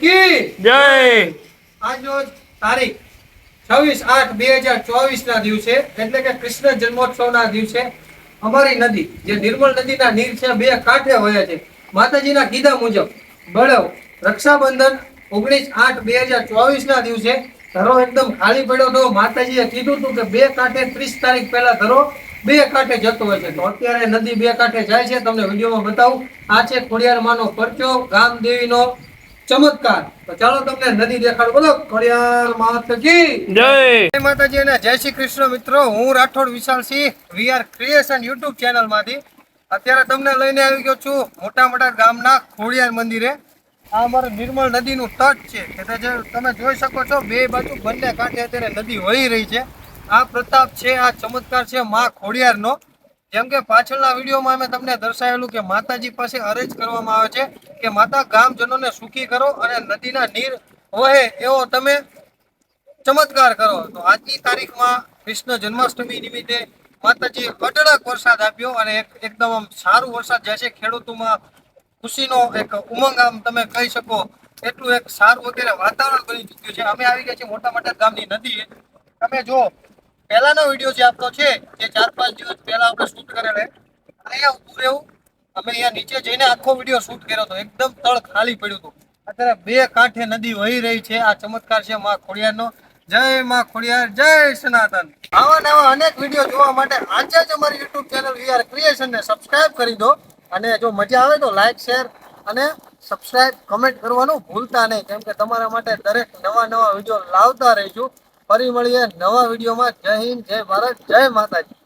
કી જય. આજનો તારીખ છવ્વીસ આઠ બે હજાર ચોવીસ ના દિવસે એટલે કે કૃષ્ણ જન્મોત્સવ ના દિવસે અમારી નદી જે નિર્મળ નદીના નીર છે બે કાંઠે વહે છે. માતાજીના કીધા મુજબ બળવ રક્ષાબંધન ઓગણીસ આઠ બે હજાર ચોવીસ ના દિવસે ધરો એકદમ ખાલી પડ્યો હતો માતાજીએ કીધું હતું કે બે કાંઠે ત્રીસ તારીખ પહેલા ધરો બે કાંઠે જતો હોય છે. તો અત્યારે નદી બે કાંઠે જાય છે. તમને વિડીયોમાં બતાવું. આ છે ખોડિયારમાંનો પરચો ગામદેવીનો ચમત્કાર. તો ચાલો તમને નદી દેખાડું. બોલો ખોડિયાર માતાજી. જય. માતાજી અને જય શ્રી કૃષ્ણ મિત્રો. હું Rathod Vishal Singh V R creation YouTube ચેનલમાંથી. અત્યારે તમને લઈને આવી ગયો છું મોટા મોટા ગામના ખોડિયાર મંદિરે. આ અમારું નિર્મળ નદીનું તટ છે. એટલે જે તમે જોઈ શકો છો બે બાજુ બંને કાંઠે અત્યારે નદી વહી રહી છે. આ પ્રતાપ છે, આ ચમત્કાર છે મા ખોડિયારનો. જેમ કે પાછળના વિડીયોમાં અમે તમને દર્શાવેલું કે માતાજી પાસે અરજ કરવામાં આવે છે કે માતા ગામજનોને સુખી કરો અને નદીના નીર વહે એવો તમે ચમત્કાર કરો. તો આજની તારીખમાં કૃષ્ણ જન્માષ્ટમી નિમિત્તે માતાજીએ અઢળક વરસાદ આપ્યો અને એક એકદમ આમ સારું વરસાદ જાય છે. ખેડૂતોમાં ખુશીનો એક ઉમંગ આમ તમે કહી શકો. એટલું એક સારું અત્યારે વાતાવરણ બની ચૂક્યું છે. અમે આવી ગયા છીએ મોટા મોટા ગામની નદીએ. તમે જો પહેલાનો વીડિયો જે આપતો છે જે ચાર પાંચ દિવસ પહેલા આપણે શૂટ કરેલો. અહીંયા ઊભું રહેવું. અમે અહીંયા નીચે જઈને આખો વીડિયો શૂટ કર્યો હતો એકદમ તળ ખાલી પડ્યું હતું. અત્યારે બે કાંઠે નદી વહી રહી છે. આ ચમત્કાર છે માં ખોડિયારનો. જય માં ખોડિયાર, જય સનાતન. આવા નવા અનેક વીડિયો જોવા માટે આજે જ અમારી યુટ્યુબ ચેનલ વીઆર ક્રિએશન ને સબસ્ક્રાઇબ કરી દો. અને જો મજા આવે તો લાઈક શેર અને સબસ્ક્રાઇબ કમેન્ટ કરવાનું ભૂલતા નહીં. કેમ કે તમારા માટે દરેક નવા નવા વીડિયો લાવતા રહીશું. ફરી મળીએ નવા વિડીયોમાં. જય હિન્દ જય ભારત જય માતાજી.